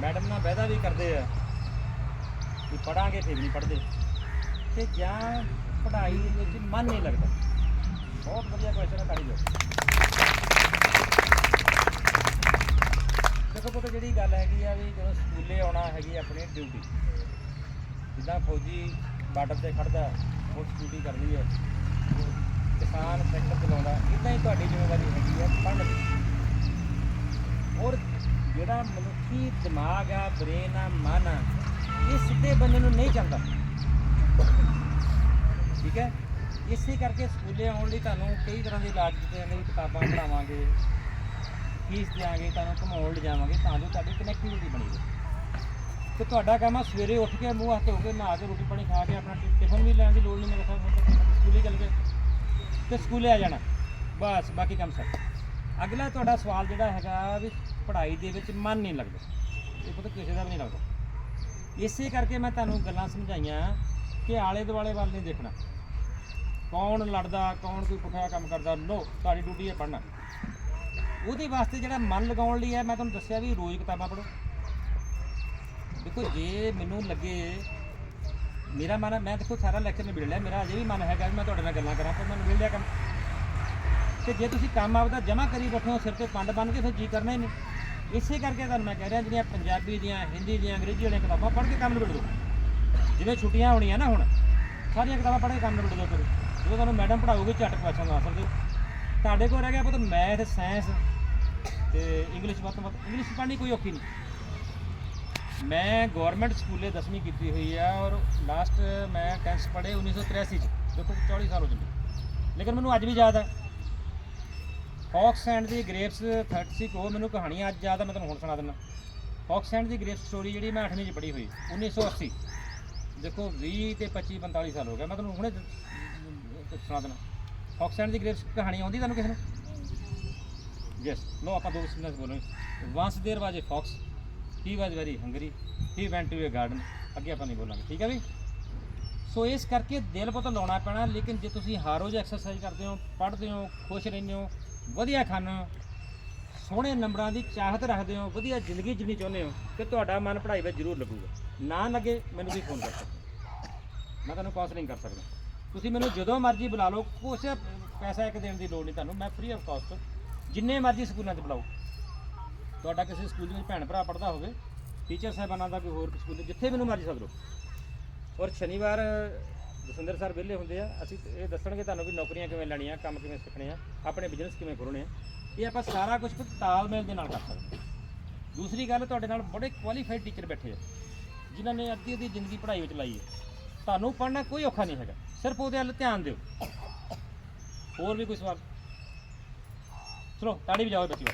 Madam ਨਾਲ ਵਾਅਦਾ ਵੀ ਕਰਦੇ ਆ ਕਿ ਪੜਾਂਗੇ ਫਿਰ ਨਹੀਂ ਪੜਦੇ ਤੇ ਜਾਂ ਪੜ੍ਹਾਈ ਦੇ ਵਿੱਚ ਮਨ ਨਹੀਂ ਲੱਗਦਾ। ਬਹੁਤ ਵਧੀਆ ਕੁਐਸਚਨ ਹੈ ਤਾੜੀ ਜੋ। ਦੇਖੋ ਪੁੱਤ, ਜਿਹੜੀ ਗੱਲ ਹੈਗੀ ਆ ਵੀ ਜਦੋਂ ਸਕੂਲੇ ਆਉਣਾ ਹੈਗੀ ਆਪਣੀ ਡਿਊਟੀ ਜਿੱਦਾਂ ਫੌਜੀ ਬਾਰਡਰ ਤੇ ਖੜਦਾ ਉਹ ਡਿਊਟੀ ਕਰਦੀ ਹੈ। ਕਿਸਾਨ ਸੈਕਟਰ ਚਲਾਉਂਦਾ ਇਦਾਂ ਹੀ ਤੁਹਾਡੀ ਜ਼ਿੰਮੇਵਾਰੀ ਹੈਗੀ ਆ ਪੜ੍ਹਨ ਦੀ। ਜਿਹੜਾ ਮਨੁੱਖੀ ਦਿਮਾਗ ਆ ਬ੍ਰੇਨ ਆ, ਮਨ ਆ, ਇਹ ਸਿੱਧੇ ਬੰਦੇ ਨੂੰ ਨਹੀਂ ਚੱਲਦਾ ਠੀਕ ਹੈ? ਇਸੇ ਕਰਕੇ ਸਕੂਲੇ ਆਉਣ ਲਈ ਤੁਹਾਨੂੰ ਕਈ ਤਰ੍ਹਾਂ ਦੀ ਲਾਜ ਦਿੱਤੇ ਜਾਂਦੇ ਕਿਤਾਬਾਂ ਪੜਾਵਾਂਗੇ ਫੀਸ ਦਿਆਂਗੇ, ਤੁਹਾਨੂੰ ਘੁਮਾਉਣ ਲਿਜਾਵਾਂਗੇ ਤਾਂ ਜੋ ਤੁਹਾਡੀ ਕਨੈਕਟੀਵਿਟੀ ਬਣੀ ਰਹੇ। ਤੇ ਤੁਹਾਡਾ ਕੰਮ ਆ ਸਵੇਰੇ ਉੱਠ ਕੇ ਮੂੰਹ ਹੱਥ ਧੋ ਕੇ ਨਹਾ ਕੇ ਰੋਟੀ ਪਾਣੀ ਖਾ ਕੇ ਆਪਣਾ ਟਿ- ਟਿਫਨ ਵੀ ਲੈਣ ਦੀ ਲੋੜ ਨਹੀਂ, ਮੇਰੇ ਕੋਲ ਸਕੂਲੇ ਚੱਲ ਗਏ। ਤੇ ਸਕੂਲੇ ਆ ਜਾਣਾ। ਬਸ, ਬਾਕੀ ਕੰਮ ਸਭ। ਅਗਲਾ ਤੁਹਾਡਾ ਸਵਾਲ ਜਿਹੜਾ ਹੈਗਾ ਵੀ ਪੜ੍ਹਾਈ ਦੇ ਵਿੱਚ ਮਨ ਨਹੀਂ ਲੱਗਦਾ। ਇਹ ਪਤਾ ਕਿਸੇ ਦਾ ਵੀ ਨਹੀਂ ਲੱਗਦਾ। ਇਸੇ ਕਰਕੇ ਮੈਂ ਤੁਹਾਨੂੰ ਗੱਲਾਂ ਸਮਝਾਈਆਂ ਕਿ ਆਲੇ ਦੁਆਲੇ ਵੱਲ ਨਹੀਂ ਦੇਖਣਾ। ਕੌਣ ਲੜਦਾ, ਕੌਣ ਕੋਈ ਪੁੱਠਾ ਕੰਮ ਕਰਦਾ ਨੋ ਤੁਹਾਡੀ ਡਿਊਟੀ ਹੈ ਪੜ੍ਹਨਾ। ਉਹਦੇ ਵਾਸਤੇ ਜਿਹੜਾ ਮਨ ਲਗਾਉਣ ਲਈ ਹੈ, ਮੈਂ ਤੁਹਾਨੂੰ ਦੱਸਿਆ ਵੀ ਰੋਜ਼ ਕਿਤਾਬਾਂ ਪੜ੍ਹੋ। ਦੇਖੋ, ਜੇ ਮੈਨੂੰ ਲੱਗੇ, ਮੇਰਾ ਮਨ, ਮੈਂ ਦੇਖੋ ਸਾਰਾ ਲੈਕਚਰ ਨਿਬੜ ਲਿਆ, ਮੇਰਾ ਅਜੇ ਵੀ ਮਨ ਹੈਗਾ ਵੀ ਮੈਂ ਤੁਹਾਡੇ ਨਾਲ ਗੱਲਾਂ ਕਰਾਂ, ਪਰ ਮੈਂ ਨਿਬੜ ਲਿਆ ਕੰਮ। ਤੇ ਜੇ ਤੁਸੀਂ ਕੰਮ ਆਪਦਾ ਜਮਾ ਕਰੀ ਬੈਠੇ ਹੋ, ਸਿਰ ਤੇ ਪੰਡ ਬਣ ਕੇ ਫਿਰ ਜੀ ਕਰਨਾ ਹੀ ਨਹੀਂ। ਇਸੇ ਕਰਕੇ ਤੁਹਾਨੂੰ ਮੈਂ ਕਹਿ ਰਿਹਾ, ਜਿਹੜੀਆਂ ਪੰਜਾਬੀ ਦੀਆਂ, ਹਿੰਦੀ ਦੀਆਂ, ਅੰਗਰੇਜ਼ੀ ਵਾਲੀਆਂ ਕਿਤਾਬਾਂ ਪੜ੍ਹ ਕੇ ਕੰਮ ਨਿਬੜ ਦਿਓ ਜਿਵੇਂ ਛੁੱਟੀਆਂ ਹੋਣੀਆਂ ਨਾ ਹੁਣ, ਸਾਰੀਆਂ ਕਿਤਾਬਾਂ ਪੜ੍ਹ ਕੇ ਕੰਮ ਨਿਬੜ ਦਿਓ ਫਿਰ। ਜਦੋਂ ਤੁਹਾਨੂੰ ਮੈਡਮ ਪੜਾਉਗੀ ਝਟ ਕੁਐਸਚਨ ਦਾ ਆਨਸਰ ਦਿਓ। ਤੁਹਾਡੇ ਕੋਲ ਰਹਿ ਗਿਆ ਪੁੱਤ ਮੈਥ, ਸਾਇੰਸ ਤੇ ਇੰਗਲਿਸ਼ ਵੱਧ ਤੋਂ ਵੱਧ। ਇੰਗਲਿਸ਼ ਪੜ੍ਹਨੀ ਕੋਈ ਔਖੀ ਨਹੀਂ। ਮੈਂ ਗਵਰਨਮੈਂਟ ਸਕੂਲੇ 10ਵੀਂ ਕੀਤੀ ਹੋਈ ਆ ਔਰ ਲਾਸਟ ਮੈਂ 10th ਪੜ੍ਹੇ 1983 ਚ। ਦੇਖੋ 40 ਸਾਲ ਹੋ ਚੁੱਕੇ ਲੇਕਿਨ ਮੈਨੂੰ ਅੱਜ ਵੀ ਯਾਦ ਹੈ ਫੌਕਸ ਐਂਡ ਦੀ ਗ੍ਰੇਪਸ 36 ਉਹ ਮੈਨੂੰ ਕਹਾਣੀ ਅੱਜ ਯਾਦ ਹੈ ਮੈਂ ਤੁਹਾਨੂੰ ਹੁਣ ਸੁਣਾ ਦਿੰਦਾ fox and the grapes story ਜਿਹੜੀ ਮੈਂ 8ਵੀਂ ਚ ਪੜ੍ਹੀ ਹੋਈ 1980 ਦੇਖੋ 20 ਤੇ 25 45 ਸਾਲ ਹੋ ਗਏ ਮੈਂ ਤੁਹਾਨੂੰ ਹੁਣੇ ਦ- ਸੁਣਾ ਦਿੰਦਾ ਫੌਕਸ ਐਂਡ ਦੀ ਗ੍ਰੇਪਸ ਕਹਾਣੀ ਆਉਂਦੀ ਤੁਹਾਨੂੰ ਕਿਸੇ ਨੂੰ ਯੈਸ ਲੋ ਆਪਾਂ ਦੋ ਸਿਨਸ ਬੋਲਾਂਗੇ ਵਾਂਸ देयर ਵਾਜ a fox he was very hungry he went to a garden ਅੱਗੇ ਆਪਾਂ ਨਹੀਂ ਬੋਲਾਂਗੇ ਠੀਕ ਹੈ ਵੀ ਸੋ ਇਸ ਕਰਕੇ ਦਿਲ ਪੁੱਤ ਲਾਉਣਾ ਪੈਣਾ ਲੇਕਿਨ ਜੇ ਤੁਸੀਂ ਹਰ ਰੋਜ਼ ਐਕਸਰਸਾਈਜ਼ ਕਰਦੇ ਹੋ ਪੜ੍ਹਦੇ ਹੋ ਖੁਸ਼ ਰਹਿੰਦੇ ਹੋ ਵਧੀਆ ਖਾਂਦੇ ਸੋਹਣੇ ਨੰਬਰਾਂ ਦੀ ਚਾਹਤ ਰੱਖਦੇ ਹੋ, ਵਧੀਆ ਜ਼ਿੰਦਗੀ ਜੀਣੀ ਚਾਹੁੰਦੇ ਹੋ, ਤੇ ਤੁਹਾਡਾ ਮਨ ਪੜ੍ਹਾਈ ਵਿੱਚ ਜ਼ਰੂਰ ਲੱਗੂਗਾ। ਨਾ ਲੱਗੇ ਮੈਨੂੰ ਵੀ ਫੋਨ ਕਰ ਸਕਦੇ ਮੈਂ ਤੁਹਾਨੂੰ ਕਾਉਂਸਲਿੰਗ ਕਰ ਸਕਦਾ। ਤੁਸੀਂ ਮੈਨੂੰ ਜਦੋਂ ਮਰਜ਼ੀ ਬੁਲਾ ਲਓ, ਕੁਛ ਪੈਸਾ ਇੱਕ ਦੇਣ ਦੀ ਲੋੜ ਨਹੀਂ ਤੁਹਾਨੂੰ, ਮੈਂ ਫ੍ਰੀ ਆਫ ਕਾਸਟ ਜਿੰਨੇ ਮਰਜ਼ੀ ਸਕੂਲਾਂ 'ਚ ਬੁਲਾਓ। ਤੁਹਾਡਾ ਕਿਸੇ ਸਕੂਲ ਵਿੱਚ ਭੈਣ ਭਰਾ ਪੜਦਾ ਹੋਵੇ ਟੀਚਰ ਸਾਹਿਬਾਨਾਂ ਦਾ ਕੋਈ ਹੋਰ ਸਕੂਲ ਦੇ ਜਿੱਥੇ ਮੈਨੂੰ ਮਰਜ਼ੀ ਸੱਦ ਲਓ। ਔਰ ਸ਼ਨੀਵਾਰ ਜਸਵਿੰਦਰ ਸਰ ਵਿਹਲੇ ਹੁੰਦੇ ਆ, ਅਸੀਂ ਇਹ ਦੱਸਣਗੇ ਤੁਹਾਨੂੰ ਵੀ ਨੌਕਰੀਆਂ ਕਿਵੇਂ ਲੈਣੀਆਂ, ਕੰਮ ਕਿਵੇਂ ਸਿੱਖਣੇ ਆ, ਆਪਣੇ ਬਿਜ਼ਨਸ ਕਿਵੇਂ ਖੋਲ੍ਹਣੇ ਆ। ਇਹ ਆਪਾਂ ਸਾਰਾ ਕੁਝ ਤਾਲਮੇਲ ਦੇ ਨਾਲ ਕਰ ਸਕਦੇ ਹਾਂ। ਦੂਸਰੀ ਗੱਲ, ਤੁਹਾਡੇ ਨਾਲ ਬੜੇ ਕੁਆਲੀਫਾਈਡ ਟੀਚਰ ਬੈਠੇ ਆ, ਜਿਨ੍ਹਾਂ ਨੇ ਅੱਧੀ ਅੱਧੀ ਜ਼ਿੰਦਗੀ ਪੜ੍ਹਾਈ ਵਿੱਚ ਲਾਈ ਹੈ ਤੁਹਾਨੂੰ ਪੜ੍ਹਨਾ ਕੋਈ ਔਖਾ ਨਹੀਂ ਹੈਗਾ, ਸਿਰਫ ਉਹਦੇ ਵੱਲ ਧਿਆਨ ਦਿਓ। ਹੋਰ ਵੀ ਕੋਈ ਸਵਾਲ? ਚਲੋ, ਤਾੜੀ ਵਜਾਓ ਬੱਚਿਓ